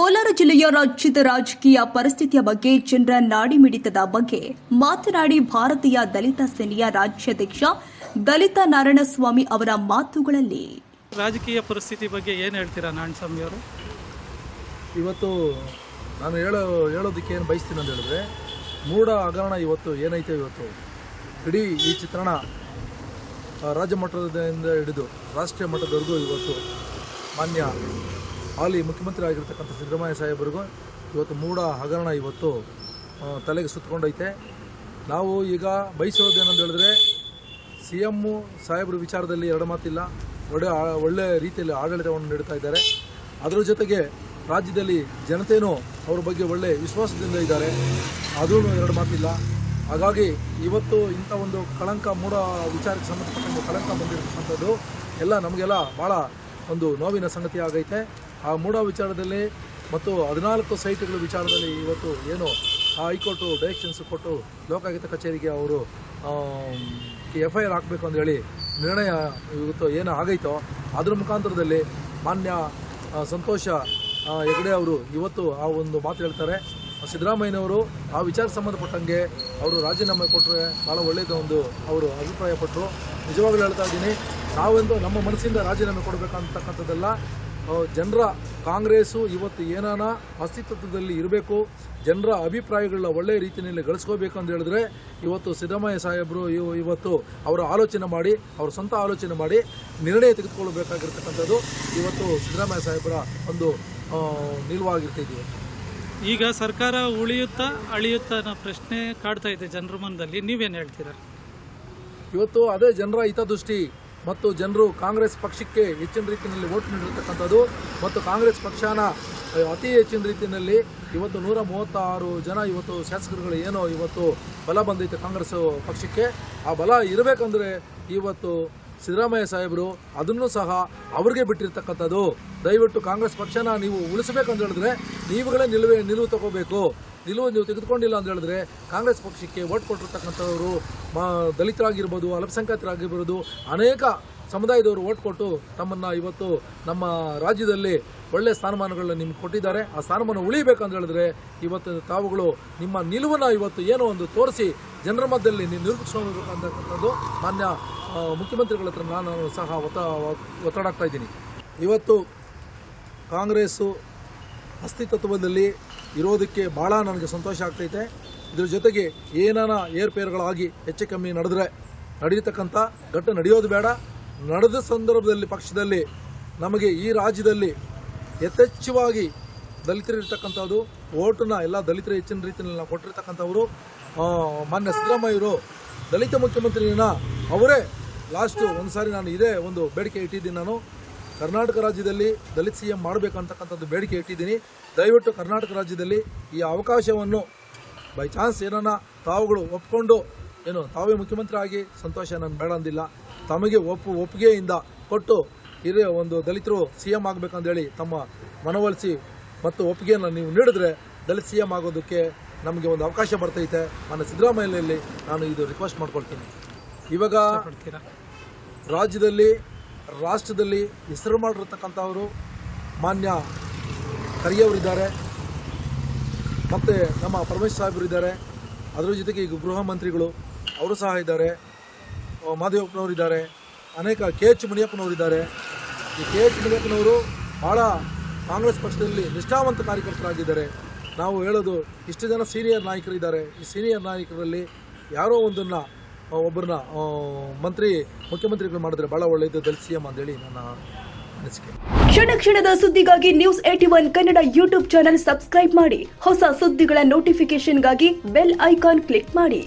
ಕೋಲಾರ ಜಿಲ್ಲೆಯ ರಾಜ್ಯದ ರಾಜಕೀಯ ಪರಿಸ್ಥಿತಿಯ ಬಗ್ಗೆ ಜನರ ನಾಡಿ ಮಿಡಿತದ ಬಗ್ಗೆ ಮಾತನಾಡಿ ಭಾರತೀಯ ದಲಿತ ಸೇನೆಯ ರಾಜ್ಯಾಧ್ಯಕ್ಷ ದಲಿತ ನಾರಾಯಣಸ್ವಾಮಿ ಅವರ ಮಾತುಗಳಲ್ಲಿ. ರಾಜಕೀಯ ಪರಿಸ್ಥಿತಿ ಬಗ್ಗೆ ಏನು ಹೇಳ್ತೀರಾ ನಾರಾಯಣಸ್ವಾಮಿ ಅವರು? ಇವತ್ತು ನಾನು ಹೇಳೋ ಹೇಳೋದಕ್ಕೆ ಏನು ಬಯಸ್ತೀನಿ ಅಂತ ಹೇಳಿದ್ರೆ ಮೂಢ ಹಗರಣ ಇವತ್ತು ಏನೈತೆ ಇವತ್ತು? ಇಡೀ ಈ ಚಿತ್ರಣ ರಾಜ್ಯ ಮಟ್ಟದಿಂದ ಹಿಡಿದು ರಾಷ್ಟ್ರೀಯ ಮಟ್ಟದವರೆಗೂ ಇವತ್ತು ಮಾನ್ಯ ಹಾಲಿ ಮುಖ್ಯಮಂತ್ರಿ ಆಗಿರ್ತಕ್ಕಂಥ ಸಿದ್ದರಾಮಯ್ಯ ಸಾಹೇಬರಿಗೂ ಇವತ್ತು ಮೂಡ ಹಗರಣ ಇವತ್ತು ತಲೆಗೆ ಸುತ್ತಕೊಂಡೈತೆ. ನಾವು ಈಗ ಬಯಸೋದೇನಂತ ಹೇಳಿದ್ರೆ ಸಿ ಎಮ್ಮು ಸಾಹೇಬ್ರ ವಿಚಾರದಲ್ಲಿ ಎರಡು ಮಾತಿಲ್ಲ. ಒಳ್ಳೆ ಒಳ್ಳೆ ರೀತಿಯಲ್ಲಿ ಆಡಳಿತವನ್ನು ನೀಡ್ತಾ ಇದ್ದಾರೆ. ಅದರ ಜೊತೆಗೆ ರಾಜ್ಯದಲ್ಲಿ ಜನತೆಯೂ ಅವ್ರ ಬಗ್ಗೆ ಒಳ್ಳೆ ವಿಶ್ವಾಸದಿಂದ ಇದ್ದಾರೆ. ಅದೂ ಎರಡು ಮಾತಿಲ್ಲ. ಹಾಗಾಗಿ ಇವತ್ತು ಇಂಥ ಒಂದು ಕಳಂಕ ಮೂಡ ವಿಚಾರಕ್ಕೆ ಸಂಬಂಧಪಟ್ಟ ಕಳಂಕ ಬಂದಿರತಕ್ಕಂಥದ್ದು ಎಲ್ಲ ನಮಗೆಲ್ಲ ಭಾಳ ಒಂದು ನೋವಿನ ಸಂಗತಿ ಆಗೈತೆ. ಆ ಮೂಢ ವಿಚಾರದಲ್ಲಿ ಮತ್ತು ಹದಿನಾಲ್ಕು ಸೈಟ್ಗಳ ವಿಚಾರದಲ್ಲಿ ಇವತ್ತು ಏನು ಆ ಹೈಕೋರ್ಟು ಡೈರೆಕ್ಷನ್ಸ್ ಕೊಟ್ಟು ಲೋಕಾಯುಕ್ತ ಕಚೇರಿಗೆ ಅವರು ಎಫ್ ಐ ಆರ್ ಹಾಕಬೇಕು ಅಂತ ಹೇಳಿ ನಿರ್ಣಯ ಇವತ್ತು ಏನು ಆಗೈತೋ ಅದರ ಮುಖಾಂತರದಲ್ಲಿ ಮಾನ್ಯ ಸಂತೋಷ ಹೆಗಡೆ ಅವರು ಇವತ್ತು ಆ ಒಂದು ಮಾತು ಹೇಳ್ತಾರೆ. ಸಿದ್ದರಾಮಯ್ಯನವರು ಆ ವಿಚಾರ ಸಂಬಂಧಪಟ್ಟಂಗೆ ಅವರು ರಾಜೀನಾಮೆ ಕೊಟ್ಟರೆ ಭಾಳ ಒಳ್ಳೆಯದು ಒಂದು ಅವರು ಅಭಿಪ್ರಾಯಪಟ್ಟರು. ನಿಜವಾಗ್ಲೂ ಹೇಳ್ತಾ ಇದ್ದೀನಿ, ನಾವೆಂದು ನಮ್ಮ ಮನಸ್ಸಿಂದ ರಾಜೀನಾಮೆ ಕೊಡಬೇಕಂತಕ್ಕಂಥದ್ದೆಲ್ಲ. ಜನರ ಕಾಂಗ್ರೆಸ್ಸು ಇವತ್ತು ಏನಾನ ಅಸ್ತಿತ್ವದಲ್ಲಿ ಇರಬೇಕು ಜನರ ಅಭಿಪ್ರಾಯಗಳನ್ನ ಒಳ್ಳೆಯ ರೀತಿಯಲ್ಲಿ ಗಳಿಸ್ಕೋಬೇಕು ಅಂತ ಹೇಳಿದ್ರೆ ಇವತ್ತು ಸಿದ್ದರಾಮಯ್ಯ ಸಾಹೇಬರು ಇವ- ಇವತ್ತು ಅವರ ಆಲೋಚನೆ ಮಾಡಿ ಅವ್ರ ಸ್ವಂತ ಆಲೋಚನೆ ಮಾಡಿ ನಿರ್ಣಯ ತೆಗೆದುಕೊಳ್ಳಬೇಕಾಗಿರ್ತಕ್ಕಂಥದ್ದು ಇವತ್ತು ಸಿದ್ದರಾಮಯ್ಯ ಸಾಹೇಬರ ಒಂದು ನಿಲುವಾಗಿರ್ತೈತಿ ಈಗ ಸರ್ಕಾರ ಉಳಿಯುತ್ತಾ ಅಳಿಯುತ್ತಾ ಅನ್ನೋ ಪ್ರಶ್ನೆ ಕಾಡ್ತಾ ಇದೆ ಜನರ ಮನದಲ್ಲಿ. ನೀವೇನು ಹೇಳ್ತೀರಾ? ಇವತ್ತು ಅದೇ ಜನರ ಹಿತದೃಷ್ಟಿ. ಮತ್ತು ಜನರು ಕಾಂಗ್ರೆಸ್ ಪಕ್ಷಕ್ಕೆ ಹೆಚ್ಚಿನ ರೀತಿಯಲ್ಲಿ ವೋಟ್ ನೀಡಿರ್ತಕ್ಕಂಥದ್ದು ಮತ್ತು ಕಾಂಗ್ರೆಸ್ ಪಕ್ಷನ ಅತಿ ಹೆಚ್ಚಿನ ರೀತಿಯಲ್ಲಿ ಇವತ್ತು ನೂರ ಮೂವತ್ತಾರು ಜನ ಇವತ್ತು ಶಾಸಕರುಗಳು ಏನೋ ಇವತ್ತು ಬಲ ಬಂದೈತೆ ಕಾಂಗ್ರೆಸ್ ಪಕ್ಷಕ್ಕೆ. ಆ ಬಲ ಇರಬೇಕಂದ್ರೆ ಇವತ್ತು ಸಿದ್ದರಾಮಯ್ಯ ಸಾಹೇಬರು ಅದನ್ನು ಸಹ ಅವ್ರಿಗೆ ಬಿಟ್ಟಿರ್ತಕ್ಕಂಥದ್ದು. ದಯವಿಟ್ಟು ಕಾಂಗ್ರೆಸ್ ಪಕ್ಷನ ನೀವು ಉಳಿಸಬೇಕಂತ ಹೇಳಿದ್ರೆ ನೀವುಗಳೇ ನಿಲುವೆ, ನಿಲುವು ತಗೋಬೇಕು. ನಿಲುವು ನೀವು ತೆಗೆದುಕೊಂಡಿಲ್ಲ ಅಂತ ಹೇಳಿದ್ರೆ ಕಾಂಗ್ರೆಸ್ ಪಕ್ಷಕ್ಕೆ ಓಟ್ ಕೊಟ್ಟಿರ್ತಕ್ಕಂಥವರು ಮಾ ದಲಿತರಾಗಿರ್ಬೋದು, ಅಲ್ಪಸಂಖ್ಯಾತರಾಗಿರ್ಬೋದು, ಅನೇಕ ಸಮುದಾಯದವರು ಓಟ್ ಕೊಟ್ಟು ತಮ್ಮನ್ನು ಇವತ್ತು ನಮ್ಮ ರಾಜ್ಯದಲ್ಲಿ ಒಳ್ಳೆ ಸ್ಥಾನಮಾನಗಳನ್ನ ನಿಮ್ಗೆ ಕೊಟ್ಟಿದ್ದಾರೆ. ಆ ಸ್ಥಾನಮಾನ ಉಳಿಬೇಕಂತ ಹೇಳಿದ್ರೆ ಇವತ್ತು ತಾವುಗಳು ನಿಮ್ಮ ನಿಲುವನ್ನು ಇವತ್ತು ಏನೋ ಒಂದು ತೋರಿಸಿ ಜನರ ಮಧ್ಯದಲ್ಲಿ ನೀವು ನಿರೂಪಿಸ್ಕೊಳ್ಬೇಕಂತಕ್ಕಂಥದ್ದು ಮಾನ್ಯ ಮುಖ್ಯಮಂತ್ರಿಗಳ ಹತ್ರ ನಾನು ಸಹ ಒತ್ತ ಒತ್ತಡಾಗ್ತಾ ಇದ್ದೀನಿ. ಇವತ್ತು ಕಾಂಗ್ರೆಸ್ಸು ಅಸ್ತಿತ್ವದಲ್ಲಿ ಇರೋದಕ್ಕೆ ಭಾಳ ನನಗೆ ಸಂತೋಷ ಆಗ್ತೈತೆ. ಇದ್ರ ಜೊತೆಗೆ ಏನಾನ ಏರ್ಪೇರುಗಳಾಗಿ ಹೆಚ್ಚು ಕಮ್ಮಿ ನಡೆದ್ರೆ ನಡೀತಕ್ಕಂಥ ಘಟ್ಟ ನಡೆಯೋದು ಬೇಡ. ನಡೆದ ಸಂದರ್ಭದಲ್ಲಿ, ಪಕ್ಷದಲ್ಲಿ, ನಮಗೆ ಈ ರಾಜ್ಯದಲ್ಲಿ ಯಥೇಚ್ಛವಾಗಿ ದಲಿತರಿರ್ತಕ್ಕಂಥದ್ದು ಓಟನ್ನು ಎಲ್ಲ ದಲಿತರ ಹೆಚ್ಚಿನ ರೀತಿಯಲ್ಲಿ ನಾವು ಕೊಟ್ಟಿರ್ತಕ್ಕಂಥವರು ಮಾನ್ಯ ಸಿದ್ದರಾಮಯ್ಯರು, ದಲಿತ ಮುಖ್ಯಮಂತ್ರಿನ ಅವರೇ ಲಾಸ್ಟು ಒಂದು ಸಾರಿ ನಾನು ಇದೇ ಒಂದು ಬೇಡಿಕೆ ಇಟ್ಟಿದ್ದೀನಿ ನಾನು. ಕರ್ನಾಟಕ ರಾಜ್ಯದಲ್ಲಿ ದಲಿತ ಸಿ ಎಂ ಮಾಡಬೇಕಂತಕ್ಕಂಥದ್ದು ಬೇಡಿಕೆ ಇಟ್ಟಿದ್ದೀನಿ. ದಯವಿಟ್ಟು ಕರ್ನಾಟಕ ರಾಜ್ಯದಲ್ಲಿ ಈ ಅವಕಾಶವನ್ನು ಬೈ ಚಾನ್ಸ್ ಏನನ್ನ ತಾವುಗಳು ಒಪ್ಕೊಂಡು ಏನು ತಾವೇ ಮುಖ್ಯಮಂತ್ರಿ ಆಗಿ ಸಂತೋಷ ನಾನು ಬೇಡ ಅಂದಿಲ್ಲ. ತಮಗೆ ಒಪ್ಪು ಒಪ್ಪಿಗೆಯಿಂದ ಕೊಟ್ಟು ಹಿರಿಯ ಒಂದು ದಲಿತರು ಸಿ ಎಂ ಆಗಬೇಕಂದೇಳಿ ತಮ್ಮ ಮನವೊಲಿಸಿ ಮತ್ತು ಒಪ್ಪಿಗೆಯನ್ನು ನೀವು ನೀಡಿದ್ರೆ ದಲಿತ ಸಿ ಎಂ ಆಗೋದಕ್ಕೆ ನಮಗೆ ಒಂದು ಅವಕಾಶ ಬರ್ತೈತೆ. ನನ್ನ ಸಿದ್ದರಾಮಯ್ಯಲ್ಲಿ ನಾನು ಇದು ರಿಕ್ವೆಸ್ಟ್ ಮಾಡ್ಕೊಳ್ತೀನಿ. ಇವಾಗ ರಾಜ್ಯದಲ್ಲಿ ರಾಷ್ಟ್ರದಲ್ಲಿ ಹೆಸರು ಮಾಡಿರ್ತಕ್ಕಂಥವರು ಮಾನ್ಯ ಖರ್ಗೆಯವರಿದ್ದಾರೆ ಮತ್ತು ನಮ್ಮ ಪರಮೇಶ್ ಸಾಹೇಬರು ಇದ್ದಾರೆ ಅದರ ಜೊತೆಗೆ ಈಗ ಗೃಹ ಮಂತ್ರಿಗಳು ಅವರು ಸಹ ಇದ್ದಾರೆ. ಮಾದೇವಪ್ಪನವರಿದ್ದಾರೆ. ಇದ್ದಾರೆ ಅನೇಕ ಕೆ ಎಚ್ ಮುನಿಯಪ್ಪನವರು ಇದ್ದಾರೆ ಈ ಕೆ ಎಚ್ ಮುನಿಯಪ್ಪನವರು ಭಾಳ ಕಾಂಗ್ರೆಸ್ ಪಕ್ಷದಲ್ಲಿ ನಿಷ್ಠಾವಂತ ಕಾರ್ಯಕರ್ತರಾಗಿದ್ದಾರೆ. ನಾವು ಹೇಳೋದು ಇಷ್ಟು ಜನ ಸೀನಿಯರ್ ನಾಯಕರಿದ್ದಾರೆ. ಈ ಸೀನಿಯರ್ ನಾಯಕರಲ್ಲಿ ಯಾರೋ ಒಂದನ್ನು ಒಬ್ಬರನ್ನ ಮಂತ್ರಿ, ಮುಖ್ಯಮಂತ್ರಿಗಳು ಮಾಡಿದ್ರೆ ಭಾಳ ಒಳ್ಳೆಯದು ದಲ್ ಸಿ ಎಂ ಅಂತೇಳಿ ನನ್ನ ಅನಿಸಿಕೆ. ಕ್ಷಣ ಕ್ಷಣದ ಸುದ್ದಿಗಾಗಿ news eighty one Kannada YouTube channel subscribe ಮಾಡಿ. ಹೊಸ ಸುದ್ದಿಗಳ ನೋಟಿಫಿಕೇಶನ್ಗಾಗಿ ಬೆಲ್ ಐಕಾನ್ ಕ್ಲಿಕ್ ಮಾಡಿ.